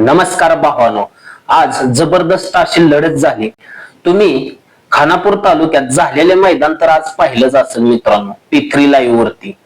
नमस्कार भावानो आज जबरदस्त अशी लढत झाली. तुम्ही खानापूर तालुक्यात झालेले मैदान तर आज पाहिलंच असेल मित्रांनो पिकरी लाईव्ह वरती.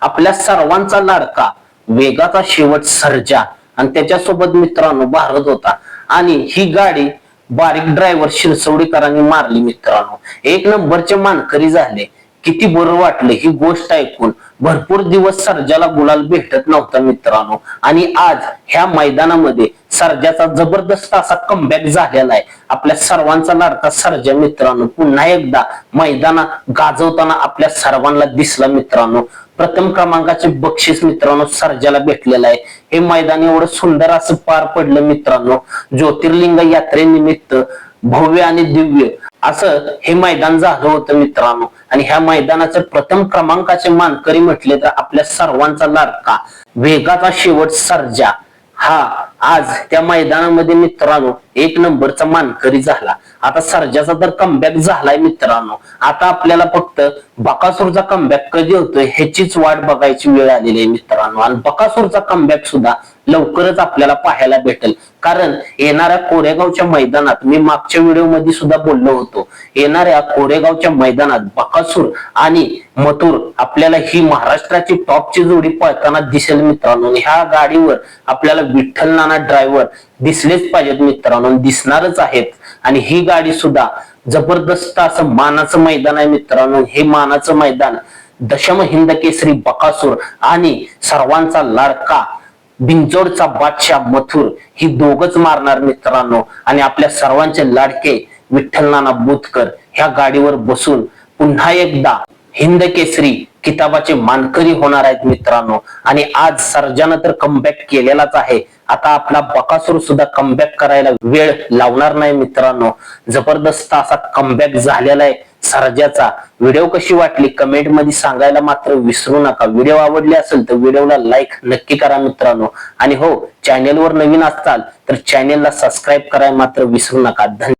आपल्या सर्वांचा लाडका वेगाचा शेवट सर्जा आणि त्याच्यासोबत मित्रांनो भारत होता. आणि ही गाडी बारीक ड्रायव्हर शिरसवडीकरांनी मारली मित्रांनो. एक नंबरचे मानकरी झाले. किती बरं वाटलं ही गोष्ट ऐकून. भरपूर दिवस सर्जाला गुलाल भेटत नव्हता मित्रांनो. आणि आज ह्या मैदानामध्ये सर्जाचा जबरदस्त असा कमबॅक झालेला आहे. आपल्या सर्वांचा लाडका सर्जा मित्रांनो पुन्हा एकदा मैदानात गाजवताना आपल्या सर्वांना दिसला मित्रांनो. प्रथम क्रमांकाचे बक्षीस मित्रांनो सर्जाला भेटलेलं आहे. हे मैदान एवढं सुंदर असं पार पडलं मित्रांनो. ज्योतिर्लिंग यात्रेनिमित्त भव्य आणि दिव्य असं हे मैदान झालं होतं मित्रांनो. आणि ह्या मैदानाचे प्रथम क्रमांकाचे मानकरी म्हटले तर आपल्या सर्वांचा लाडका वेगाचा शेवट सर्जा. हा आज त्या मैदानामध्ये मित्रांनो एक नंबरचा मानकरी झाला. आता सर्जाचा तर कमबॅक झालाय मित्रांनो. आता आपल्याला फक्त बकासूरचा कमबॅक कधी होतोय ह्याचीच वाट बघायची वेळ आलेली आहे मित्रांनो. आणि बकासूरचा कमबॅक सुद्धा लवकरच आपल्याला पाहायला भेटेल. कारण येणाऱ्या कोरेगावच्या मैदानात मी मागच्या व्हिडिओमध्ये सुद्धा बोललो होतो येणाऱ्या कोरेगावच्या मैदानात बकासूर आणि मथुर आपल्याला ही महाराष्ट्राची टॉपची जोडी पळताना दिसेल मित्रांनो. ह्या गाडीवर आपल्याला विठ्ठल नाना ड्रायव्हर दिसलेच पाहिजेत मित्रांनो दिसणारच आहेत. आणि ही गाडी सुद्धा जबरदस्त असं मानाचं मैदान आहे मित्रांनो. हे मानाचं मैदान दशम हिंद केसरी बकासूर आणि सर्वांचा लाडका बिंजोडचा बादशाह मथुर ही दोघच मारणार मित्रांनो. आणि आपल्या सर्वांचे लाडके विठ्ठल नाना बुतकर ह्या गाडीवर बसून पुन्हा एकदा हिंद केसरी किताबाचे मानकरी होणार आहेत मित्रांनो. आणि आज सर्जानं तर कमबॅक केलेलाच आहे. आता आपला बकासूर सुद्धा कमबॅक करायला वेळ लावणार नाही मित्रांनो. जबरदस्त असा कमबॅक झालेला आहे. सर्जाचा. व्हिडिओ कशी वाटली? कमेंटमध्ये सांगायला मात्र विसरू नका. व्हिडिओ आवडले असेल तर व्हिडिओला लाईक नक्की करा मित्रांनो. आणि हो चॅनेलवर नवीन असताल तर चॅनेलला सबस्क्राईब करायला मात्र विसरू नका. धन्यवाद.